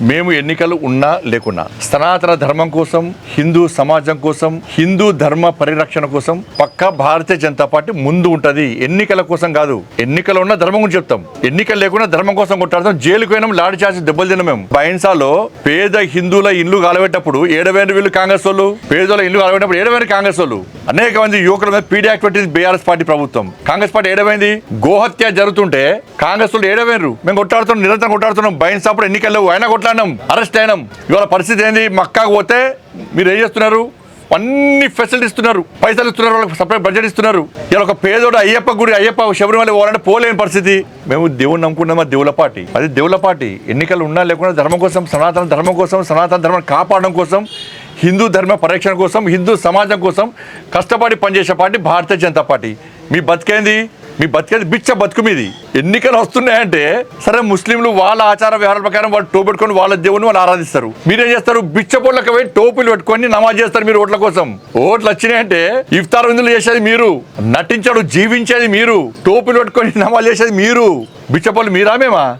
మేము ఎన్నికలు ఉన్నా లేకున్నా సనాతన ధర్మం కోసం హిందూ సమాజం కోసం హిందూ ధర్మ పరిరక్షణ కోసం పక్క భారతీయ జనతా పార్టీ ముందు ఉంటది. ఎన్నికల కోసం కాదు ఎన్నికలు ఉన్న ధర్మం గురించి చెప్తాం. ఎన్నికలు లేకుండా ధర్మం కోసం కొట్టాడతాం జైలుకు పోయినాం లాడి చాచి దెబ్బలు తిన్నాం మేము. బైన్సాలో పేద హిందువుల ఇల్లు కాలబెట్టప్పుడు ఏడవేరు వీళ్ళు కాంగ్రెస్ వాళ్ళు? పేదల ఇల్లు కాలబెట్టినప్పుడు ఏడవేరు కాంగ్రెస్ వాళ్ళు? అనేక మంది యువకుల మీద పీడీ యాక్ట్ పెట్టింది బీఆర్ఎస్ పార్టీ ప్రభుత్వం. కాంగ్రెస్ పార్టీ ఏడవైంది? గోహత్య జరుగుతుంటే కాంగ్రెస్ వాళ్ళు ఏడవేరు మేము కొట్టాడుతున్నాం నిరంతరం కొట్టాడుతున్నాం బైన్సాప్పుడు ఎన్నికల్లో అయినా కొట్లాడినాం అరెస్ట్ అయినాం. ఇవాళ పరిస్థితి ఏంది? మక్కాకు పోతే మీరు ఏం చేస్తున్నారు? అన్ని ఫెసిలిటీ ఇస్తున్నారు. పైసలు ఇస్తున్నారు వాళ్ళకి సపరేట్ బడ్జెట్ ఇస్తున్నారు. ఇలా ఒక పేదోడు అయ్యప్ప గుడి అయ్యప్ప శబరిమల పోవాలంటే పోలేని పరిస్థితి. మేము దేవుని నమ్ముకున్నామా? దేవుల పార్టీ. అది దేవుల పార్టీ. ఎన్నికలు ఉన్నా లేకుండా ధర్మం కోసం సనాతన ధర్మం కోసం సనాతన ధర్మం కాపాడడం కోసం హిందూ ధర్మ పరిరక్షణ కోసం హిందూ సమాజం కోసం కష్టపడి పనిచేసే పార్టీ భారతీయ జనతా పార్టీ. మీ బతికేంది? మీ బతికేది బిచ్చ బతుకు మీది. ఎన్నికలు వస్తున్నాయంటే సరే ముస్లింలు వాళ్ళ ఆచార వ్యవహారాల ప్రకారం వాళ్ళు టోపు పెట్టుకొని వాళ్ళ దేవుని వాళ్ళు ఆరాధిస్తారు. మీరేం చేస్తారు? బిచ్చ పొట్లకు పోయి టోపులు పెట్టుకొని నమాజ్ చేస్తారు మీరు ఓట్ల కోసం. ఓట్లు వచ్చినాయంటే ఇఫ్తార్ విందులు చేసేది మీరు. నటించడు జీవించేది మీరు. టోపులు పెట్టుకొని నమాజ్ చేసేది మీరు. బిచ్చపోళ్ళు మీరా మేమా?